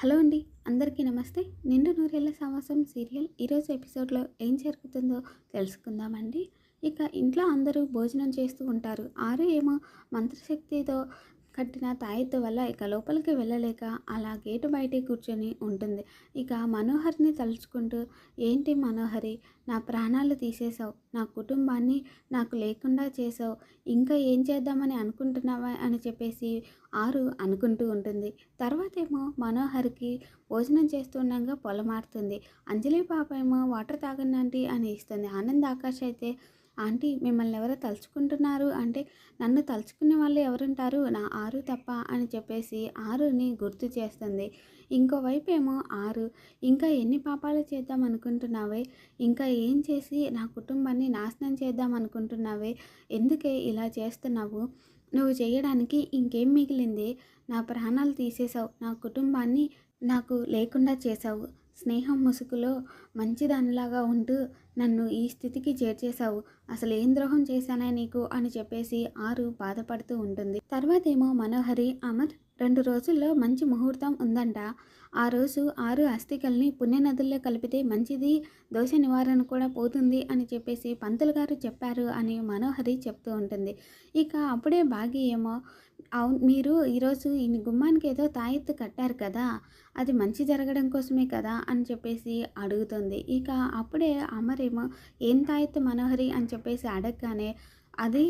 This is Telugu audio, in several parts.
హలో అండి అందరికీ నమస్తే. నిండు నూరేళ్ళ సంవత్సరం సీరియల్ ఈరోజు ఎపిసోడ్లో ఏం జరుగుతుందో తెలుసుకుందామండి. ఇక ఇంట్లో అందరూ భోజనం చేస్తూ ఉంటారు. ఆరు ఏమో మంత్రశక్తితో కట్టిన తాయెత్తు వల్ల ఇక లోపలికి వెళ్ళలేక అలా గేటు బయటే కూర్చొని ఉంటుంది. ఇక మనోహర్ని తలుచుకుంటూ ఏంటి మనోహరి? నా ప్రాణాలు తీసేశావు. నా కుటుంబాన్ని నాకు లేకుండా చేసావు ఇంకా ఏం చేద్దామని అనుకుంటున్నావా? అని చెప్పేసి ఆరు అనుకుంటూ ఉంటుంది. తర్వాత ఏమో మనోహర్కి భోజనం చేస్తుండగా పొలమారుతుంది. అంజలి పాప ఏమో వాటర్ తాగండి అని ఇస్తుంది. ఆనంద్ ఆకాష్ అయితే ఆంటీ మిమ్మల్ని ఎవరో తలుచుకుంటున్నారు? అంటే నన్ను తలుచుకునే వాళ్ళు ఎవరుంటారు? నా ఆరు తప్ప అని చెప్పేసి ఆరుని గుర్తు చేస్తుంది. ఇంకోవైపు ఏమో ఆరు ఇంకా ఎన్ని పాపాలు చేద్దాం అనుకుంటున్నావే? ఇంకా ఏం చేసి నా కుటుంబాన్ని నాశనం చేద్దాం అనుకుంటున్నావే? ఎందుకే ఇలా చేస్తున్నావు? నువ్వు చేయడానికి ఇంకేం మిగిలింది? నా ప్రాణాలు తీసేసావు నా కుటుంబాన్ని నాకు లేకుండా చేసావు స్నేహం ముసుగులో మంచిదానిలాగా ఉంటూ నన్ను ఈ స్థితికి చేర్చేశావు. అసలు ఏం ద్రోహం చేశానా నీకు? అని చెప్పేసి ఆరు బాధపడుతూ ఉంటుంది. తర్వాత ఏమో మనోహరి అమర్ రెండు రోజుల్లో మంచి ముహూర్తం ఉందంట. ఆ రోజు ఆరు అస్థికల్ని పుణ్యనదుల్లో కలిపితే మంచిది దోష నివారణ కూడా పోతుంది అని చెప్పేసి పంతులు గారు చెప్పారు అని మనోహరి చెప్తూ ఉంటుంది. ఇక అప్పుడే బాగి ఏమో అవును మీరు ఈరోజు ఈ గుమ్మానికి ఏదో తాయెత్తు కట్టారు కదా అది మంచి జరగడం కోసమే కదా అని చెప్పేసి అడుగుతుంది. ఇక అప్పుడే అమరేమో ఏం తాయెత్తు మనోహరి అని చెప్పేసి అడగగానే అది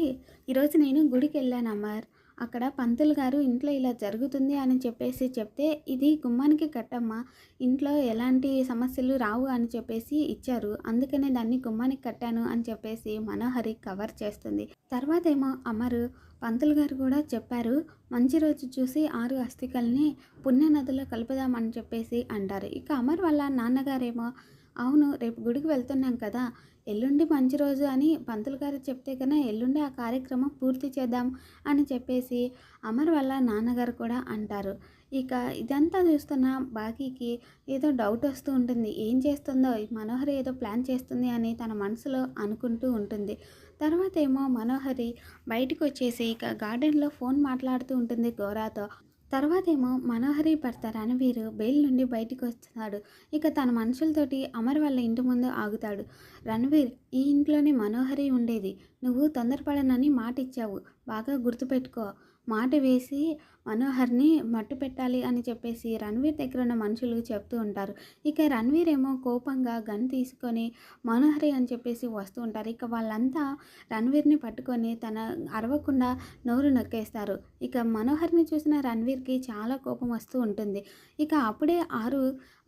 ఈరోజు నేను గుడికి వెళ్ళాను అమర్ అక్కడ పంతులు గారు ఇంట్లో ఇలా జరుగుతుంది అని చెప్పేసి చెప్తే ఇది గుమ్మానికి కట్టమ్మా ఇంట్లో ఎలాంటి సమస్యలు రావు అని చెప్పేసి ఇచ్చారు. అందుకనే దాన్ని గుమ్మానికి కట్టాను అని చెప్పేసి మనోహరి కవర్ చేస్తుంది. తర్వాత ఏమో అమరు పంతులు గారు కూడా చెప్పారు మంచి రోజు చూసి ఆరు అస్థికల్ని పుణ్యనదిలో కలుపుదామని చెప్పేసి అంటారు. ఇక అమర్ వాళ్ళ నాన్నగారేమో అవును రేపు గుడికి వెళ్తున్నాం కదా ఎల్లుండి మంచి రోజు అని పంతులు గారు చెప్తే కన్నా ఎల్లుండి ఆ కార్యక్రమం పూర్తి చేద్దాం అని చెప్పేసి అమర్ వాళ్ళ నాన్నగారు కూడా అంటారు. ఇక ఇదంతా చూస్తున్న బాకీకి ఏదో డౌట్ వస్తూ ఉంటుంది. ఏం చేస్తుందో? మనోహరి ఏదో ప్లాన్ చేస్తుంది అని తన మనసులో అనుకుంటూ ఉంటుంది. తర్వాత ఏమో మనోహరి బయటకు వచ్చేసి ఇక గార్డెన్లో ఫోన్ మాట్లాడుతూ ఉంటుంది గోరాతో. తర్వాత ఏమో మనోహరి భర్త రణవీర్ బెయిల్ నుండి బయటికి వస్తున్నాడు. ఇక తన మనుషులతోటి అమర్ వాళ్ళ ఇంటి ముందు ఆగుతాడు. రణవీర్ ఈ ఇంట్లోనే మనోహరి ఉండేది. నువ్వు తొందరపడనని మాట ఇచ్చావు బాగా గుర్తుపెట్టుకో. మాట వేసి మనోహర్ని మట్టు పెట్టాలి అని చెప్పేసి రణవీర్ దగ్గర ఉన్న మనుషులు చెప్తూ ఉంటారు. ఇక రణ్వీర్ ఏమో కోపంగా గన్ తీసుకొని మనోహరి అని చెప్పేసి వస్తూ ఉంటారు. ఇక వాళ్ళంతా రణవీర్ని పట్టుకొని తన అరవకుండా నోరు నొక్కేస్తారు. ఇక మనోహర్ని చూసిన రణ్వీర్కి చాలా కోపం వస్తూ ఉంటుంది. ఇక అప్పుడే ఆరు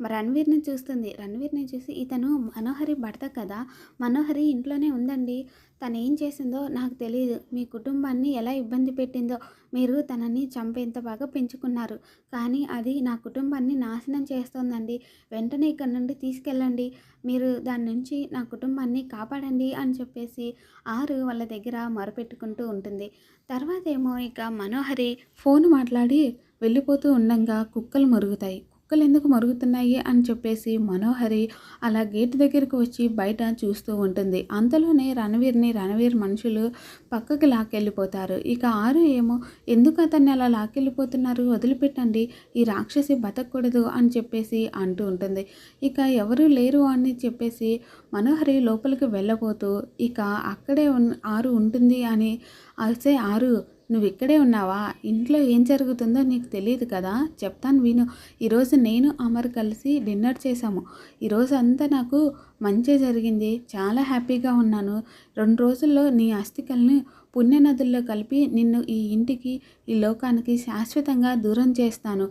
రణవీర్ని చూస్తుంది. రణవీర్ని చూసి ఇతను మనోహరి భర్త కదా? మనోహరి ఇంట్లోనే ఉందండి. తను ఏం చేసిందో నాకు తెలియదు మీ కుటుంబాన్ని ఎలా ఇబ్బంది పెట్టిందో మీరు తనని చంపేంత బాగా పెంచుకున్నారు. కానీ అది నా కుటుంబాన్ని నాశనం చేస్తోందండి. వెంటనే ఇక్కడ నుండి తీసుకెళ్ళండి. మీరు దాని నుంచి నా కుటుంబాన్ని కాపాడండి అని చెప్పేసి ఆరు వాళ్ళ దగ్గర మొరపెట్టుకుంటూ ఉంటుంది. తర్వాత ఏమో ఇక మనోహరి ఫోన్ మాట్లాడి వెళ్ళిపోతూ ఉండంగా కుక్కలు మరుగుతాయి. కుక్కలు ఎందుకు మరుగుతున్నాయి అని చెప్పేసి మనోహరి అలా గేట్ దగ్గరికి వచ్చి బయట చూస్తూ ఉంటుంది. అంతలోనే రణవీర్ని రణవీర్ మనుషులు పక్కకి లాక్కెళ్ళిపోతారు. ఇక ఆరు ఏమో ఎందుకు అతన్ని అలా లాక్కెళ్ళిపోతున్నారు? వదిలిపెట్టండి. ఈ రాక్షసి బతకూడదు అని చెప్పేసి అంటూ ఉంటుంది. ఇక ఎవరు లేరు అని చెప్పేసి మనోహరి లోపలికి వెళ్ళబోతూ ఇక అక్కడే ఉన్ ఆరు ఉంటుంది అని అసే ఆరు నువ్వు ఇక్కడే ఉన్నావా? ఇంట్లో ఏం జరుగుతుందో నీకు తెలియదు కదా? చెప్తాను విను. ఈరోజు నేను అమర్ కలిసి డిన్నర్ చేశాము. ఈరోజు అంతా నాకు మంచి జరిగింది. చాలా హ్యాపీగా ఉన్నాను. రెండు రోజుల్లో నీ అస్థికల్ని పుణ్యనదుల్లో కలిపి నిన్ను ఈ ఇంటికి ఈ లోకానికి శాశ్వతంగా దూరం చేస్తాను.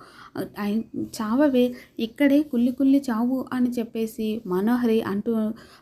చావవే. ఇక్కడే కుల్లి కుల్లి చావు అని చెప్పేసి మనోహరి అంటూ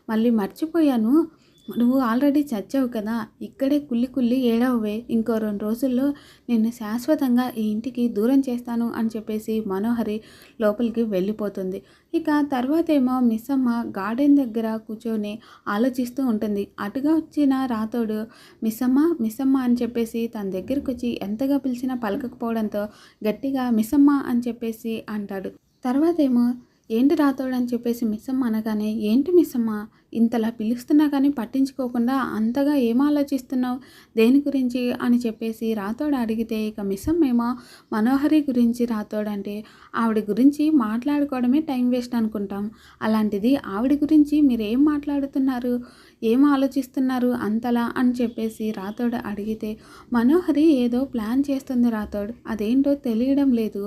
మళ్ళీ మర్చిపోయాను. నువ్వు ఆల్రెడీ చచ్చావు కదా ఇక్కడే కుల్లి కుల్లి ఏడవే ఇంకో రెండు రోజుల్లో నిన్ను శాశ్వతంగా ఈ ఇంటికి దూరం చేస్తాను అని చెప్పేసి మనోహరి లోపలికి వెళ్ళిపోతుంది. ఇక తర్వాత ఏమో మిస్సమ్మ గార్డెన్ దగ్గర కూర్చొని ఆలోచిస్తూ ఉంటుంది. అటుగా వచ్చిన రాతోడు మిస్సమ్మ మిస్సమ్మ అని చెప్పేసి తన దగ్గరకు వచ్చి ఎంతగా పిలిచినా పలకకపోవడంతో గట్టిగా మిస్సమ్మ అని చెప్పేసి అంటాడు. తర్వాత ఏమో ఏంటి రాతోడు అని చెప్పేసి మిస్సమ్మ అనగానే ఏంటి మిస్సమ్మ? ఇంతలా పిలుస్తున్నా కానీ పట్టించుకోకుండా అంతగా ఏం ఆలోచిస్తున్నావు? దేని గురించి? అని చెప్పేసి రాతోడు అడిగితే ఇక మిస్సమ్మ ఏమో మనోహరి గురించి రాతోడంటే ఆవిడ గురించి మాట్లాడుకోవడమే టైం వేస్ట్ అనుకుంటాం. అలాంటిది ఆవిడ గురించి మీరు ఏం మాట్లాడుతున్నారు? ఏం ఆలోచిస్తున్నారు అంతలా? అని చెప్పేసి రాతోడు అడిగితే మనోహరి ఏదో ప్లాన్ చేస్తుంది రాతోడు అదేంటో తెలియడం లేదు.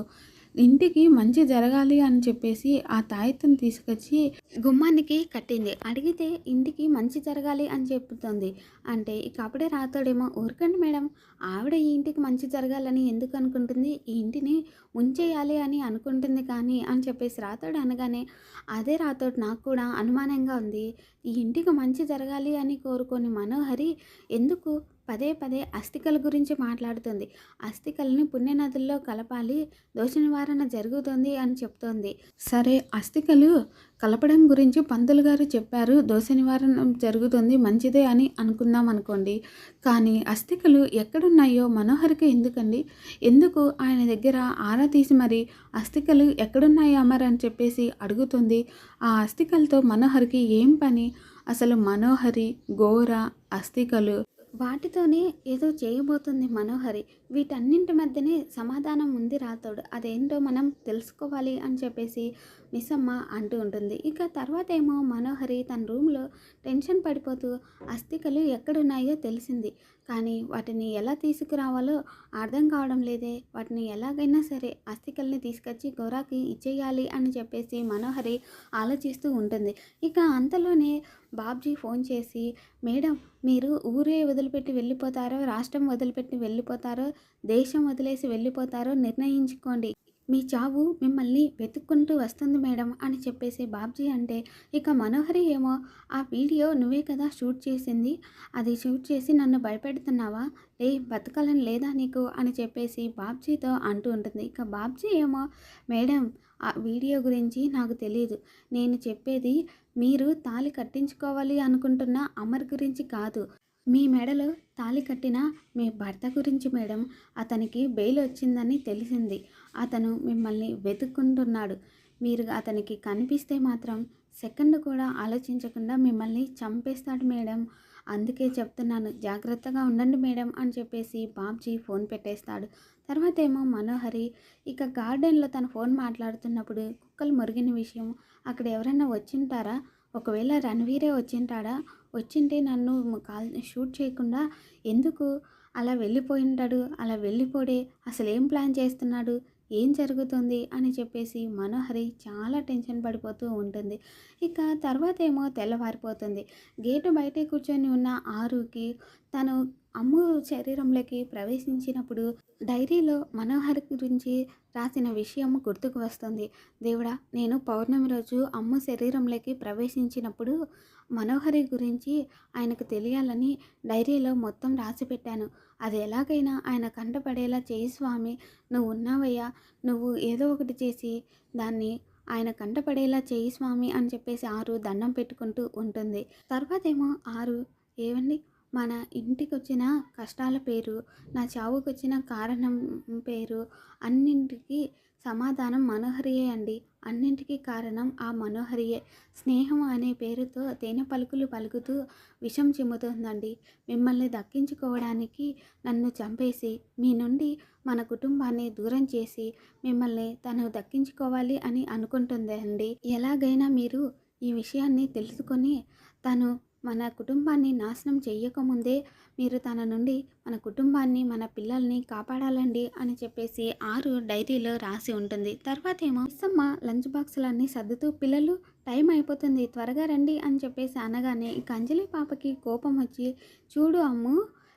ఇంటికి మంచి జరగాలి అని చెప్పేసి ఆ తాయెత్తుని తీసుకొచ్చి గుమ్మానికి కట్టింది. అడిగితే ఇంటికి మంచి జరగాలి అని చెప్తుంది అంటే ఇక అప్పుడే రాతాడేమో ఊరకండి మేడం ఆవిడ ఈ ఇంటికి మంచి జరగాలని ఎందుకు అనుకుంటుంది? ఈ ఇంటిని ఉంచేయాలి అని అనుకుంటుంది కానీ అని చెప్పేసి రాతాడు అనగానే అదే రాతోడు నాకు కూడా అనుమానంగా ఉంది. ఈ ఇంటికి మంచి జరగాలి అని కోరుకొని మనోహరి ఎందుకు? పదే పదే అస్థికల గురించి మాట్లాడుతుంది. అస్థికల్ని పుణ్యనదుల్లో కలపాలి. దోష నివారణ జరుగుతుంది అని చెప్తోంది. సరే అస్థికలు కలపడం గురించి పంతులు గారు చెప్పారు. దోష నివారణ జరుగుతుంది మంచిదే అని అనుకుందాం అనుకోండి. కానీ అస్థికలు ఎక్కడున్నాయో మనోహరికి ఎందుకండి? ఎందుకు ఆయన దగ్గర ఆరా తీసి మరి అస్థికలు ఎక్కడున్నాయో అమర్ అని చెప్పేసి అడుగుతుంది. ఆ అస్థికలతో మనోహరికి ఏం పని? అసలు మనోహరి గోర అస్థికలు వాటితోనే ఏదో చేయబోతుంది మనోహరి. వీటన్నింటి మధ్యనే సమాధానం ఉంది రాతోడు అదేంటో మనం తెలుసుకోవాలి అని చెప్పేసి మిస్సమ్మ అంటూ ఉంటుంది. ఇక తర్వాత ఏమో మనోహరి తన రూమ్లో టెన్షన్ పడిపోతూ అస్థికలు ఎక్కడున్నాయో తెలిసింది. కానీ వాటిని ఎలా తీసుకురావాలో అర్థం కావడం లేదే. వాటిని ఎలాగైనా సరే అస్థికల్ని తీసుకొచ్చి గోరాకి ఇచ్చేయాలి అని చెప్పేసి మనోహరి ఆలోచిస్తూ ఉంటుంది. ఇక అంతలోనే బాబ్జీ ఫోన్ చేసి మేడం మీరు ఊరే వదిలిపెట్టి వెళ్ళిపోతారో రాష్ట్రం వదిలిపెట్టి వెళ్ళిపోతారో దేశం వదిలేసి వెళ్ళిపోతారో నిర్ణయించుకోండి. మీ చావు మిమ్మల్ని వెతుక్కుంటూ వస్తుంది మేడం అని చెప్పేసి బాబ్జీ అంటే ఇక మనోహరి ఏమో ఆ వీడియో నువ్వే కదా షూట్ చేసింది. అది షూట్ చేసి నన్ను భయపెడుతున్నావా? రే బతకాలని లేదా నీకు? అని చెప్పేసి బాబ్జీతో అంటూ ఉంటుంది. ఇక బాబ్జీ ఏమో మేడం ఆ వీడియో గురించి నాకు తెలియదు నేను చెప్పేది మీరు తాళి కట్టించుకోవాలి అనుకుంటున్న అమర్ గురించి కాదు. మీ మెడలో తాళి కట్టిన మీ భర్త గురించి మేడం అతనికి బెయిల్ వచ్చిందని తెలిసింది. అతను మిమ్మల్ని వెతుక్కుంటున్నాడు. మీరు అతనికి కనిపిస్తే మాత్రం సెకండ్ కూడా ఆలోచించకుండా మిమ్మల్ని చంపేస్తాడు మేడం. అందుకే చెప్తున్నాను జాగ్రత్తగా ఉండండి మేడం అని చెప్పేసి బాబ్జీ ఫోన్ పెట్టేస్తాడు. తర్వాత ఏమో మనోహరి ఇక గార్డెన్లో తన ఫోన్ మాట్లాడుతున్నప్పుడు కుక్కలు మురిగిన విషయం అక్కడ ఎవరైనా వచ్చింటారా? ఒకవేళ రణవీరే వచ్చింటాడా? వచ్చింటే నన్ను కాల్ షూట్ చేయకుండా ఎందుకు? అలా వెళ్ళిపోయి ఉంటాడు అలా వెళ్ళిపోడే అసలు ఏం ప్లాన్ చేస్తున్నాడు? ఏం జరుగుతుంది? అని చెప్పేసి మనోహరి చాలా టెన్షన్ పడిపోతూ ఉంటుంది. ఇక తర్వాత ఏమో తెల్లవారిపోతుంది. గేటు బయటే కూర్చొని ఉన్న ఆరుకి తను అమ్ము శరీరంలోకి ప్రవేశించినప్పుడు డైరీలో మనోహర్ గురించి రాసిన విషయం గుర్తుకు వస్తుంది. దేవుడా నేను పౌర్ణమి రోజు అమ్మ శరీరంలోకి ప్రవేశించినప్పుడు మనోహరి గురించి ఆయనకు తెలియాలని డైరీలో మొత్తం రాసి పెట్టాను. అది ఎలాగైనా ఆయన కంటపడేలా చేయి స్వామి నువ్వు ఉన్నావయ్యా నువ్వు ఏదో ఒకటి చేసి దాన్ని ఆయన కంటపడేలా చేయి స్వామి అని చెప్పేసి ఆరు దండం పెట్టుకుంటూ ఉంటుంది. తర్వాత ఏమో ఆరు ఏవండి? మన ఇంటికి వచ్చిన కష్టాల పేరు నా చావుకు వచ్చిన కారణం పేరు అన్నింటికి సమాధానం మనోహరియే అండి. అన్నింటికీ కారణం ఆ మనోహరియే. స్నేహం అనే పేరుతో తేనె పలుకులు పలుకుతూ విషం చిమ్ముతుందండి. మిమ్మల్ని దక్కించుకోవడానికి నన్ను చంపేసి మీ నుండి మన కుటుంబాన్ని దూరం చేసి మిమ్మల్ని తను దక్కించుకోవాలి అని అనుకుంటుంది అండి ఎలాగైనా మీరు ఈ విషయాన్ని తెలుసుకొని తను మన కుటుంబాన్ని నాశనం చేయకముందే మీరు తన నుండి మన కుటుంబాన్ని మన పిల్లల్ని కాపాడాలండి అని చెప్పేసి ఆరు డైరీలో రాసి ఉంటుంది. తర్వాత ఏమో మిస్సమ్మ లంచ్ బాక్సులన్నీ సర్దుతూ పిల్లలు టైం అయిపోతుంది త్వరగా రండి అని చెప్పేసి అనగానే ఇక అంజలి పాపకి కోపం వచ్చి చూడు అమ్ము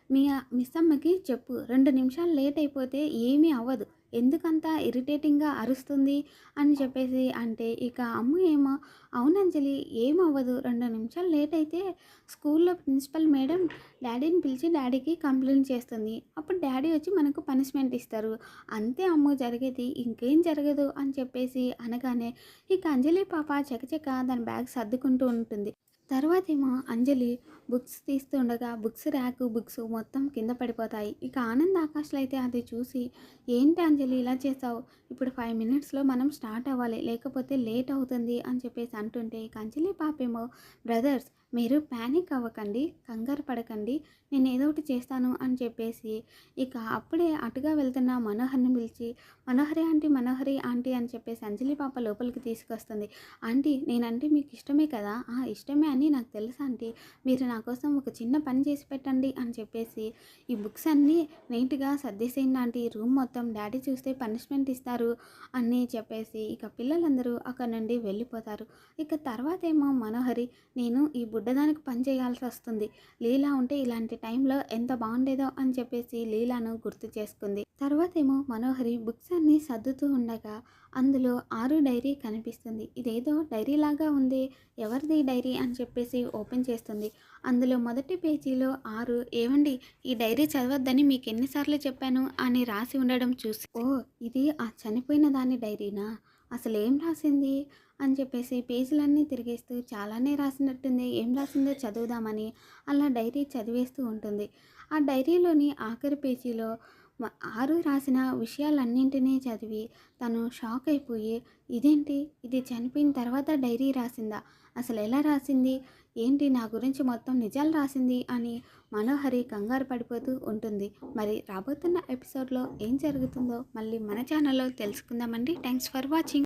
మీ మిస్సమ్మకి చెప్పు రెండు నిమిషాలు లేట్ అయిపోతే ఏమీ అవ్వదు. ఎందుకంత ఇరిటేటింగ్గా అరుస్తుంది అని చెప్పేసి అంటే ఇక అమ్ము ఏమో అవునంజలి ఏమవ్వదు రెండు నిమిషాలు లేట్ అయితే స్కూల్లో ప్రిన్సిపల్ మేడం డాడీని పిలిచి డాడీకి కంప్లైంట్ చేస్తుంది. అప్పుడు డాడీ వచ్చి మనకు పనిష్మెంట్ ఇస్తారు. అంతే అమ్ము జరిగేది ఇంకేం జరగదు అని చెప్పేసి అనగానే ఇక అంజలి పాప చకచక దాని బ్యాగ్ సర్దుకుంటూ ఉంటుంది. తర్వాత ఏమో అంజలి బుక్స్ తీస్తుండగా బుక్స్ ర్యాక్ బుక్స్ మొత్తం కింద పడిపోతాయి. ఇక ఆనంద్ ఆకాష్లు అయితే అది చూసి ఏంటి అంజలి ఇలా చేసావు? ఇప్పుడు ఫైవ్ మినిట్స్లో మనం స్టార్ట్ అవ్వాలి. లేకపోతే లేట్ అవుతుంది అని చెప్పేసి అంటుంటే ఇక అంజలి పాపేమో బ్రదర్స్ మీరు ప్యానిక్ అవ్వకండి కంగారు పడకండి నేను ఏదో ఒకటి చేస్తాను అని చెప్పేసి ఇక అప్పుడే అటుగా వెళ్తున్న మనోహర్ని పిలిచి మనోహరి ఆంటీ మనోహరి ఆంటీ అని చెప్పేసి అంజలి పాప లోపలికి తీసుకొస్తుంది. ఆంటీ నేనంటే మీకు ఇష్టమే కదా? ఆ ఇష్టమే అని నాకు తెలుసు ఆంటీ. మీరు నా కోసం ఒక చిన్న పని చేసి పెట్టండి అని చెప్పేసి ఈ బుక్స్ అన్నీ నీట్గా సర్దేసేయండి ఆంటీ. రూమ్ మొత్తం డాడీ చూస్తే పనిష్మెంట్ ఇస్తారు అని చెప్పేసి ఇక పిల్లలందరూ అక్కడ నుండి వెళ్ళిపోతారు. ఇక తర్వాత ఏమో మనోహరి నేను ఈ బుడ్డదానికి పని చేయాల్సి వస్తుంది. లీలా ఉంటే ఇలాంటి టైంలో ఎంత బాగుండేదో అని చెప్పేసి లీలాను గుర్తు చేసుకుంది. తర్వాత ఏమో మనోహరి బుక్స్ అన్నీ సర్దుతూ ఉండగా అందులో ఆరు డైరీ కనిపిస్తుంది. ఇదేదో డైరీ లాగా ఉంది. ఎవరిది డైరీ అని చెప్పేసి ఓపెన్ చేస్తుంది. అందులో మొదటి పేజీలో ఆరు ఏమండి ఈ డైరీ చదవద్దని మీకు ఎన్నిసార్లు చెప్పాను అని రాసి ఉండడం చూసి ఓ ఇది ఆ చనిపోయిన దాని డైరీనా? అసలు ఏం రాసింది? అని చెప్పేసి పేజీలన్నీ తిరిగేస్తూ చాలానే రాసినట్టుంది. ఏం రాసిందో చదువుదామని అలా డైరీ చదివేస్తూ ఉంటుంది. ఆ డైరీలోని ఆఖరి పేజీలో ఆరు రాసిన విషయాలన్నింటినీ చదివి తను షాక్ అయిపోయి ఇదేంటి? ఇది చనిపోయిన తర్వాత డైరీ రాసిందా? అసలు ఎలా రాసింది? ఏంటి నా గురించి మొత్తం నిజాలు రాసింది? అని మనోహరి కంగారు పడిపోతూ ఉంటుంది. మరి రాబోతున్న ఎపిసోడ్లో ఏం జరుగుతుందో మళ్ళీ మన ఛానల్లో తెలుసుకుందామండి. Thanks for watching.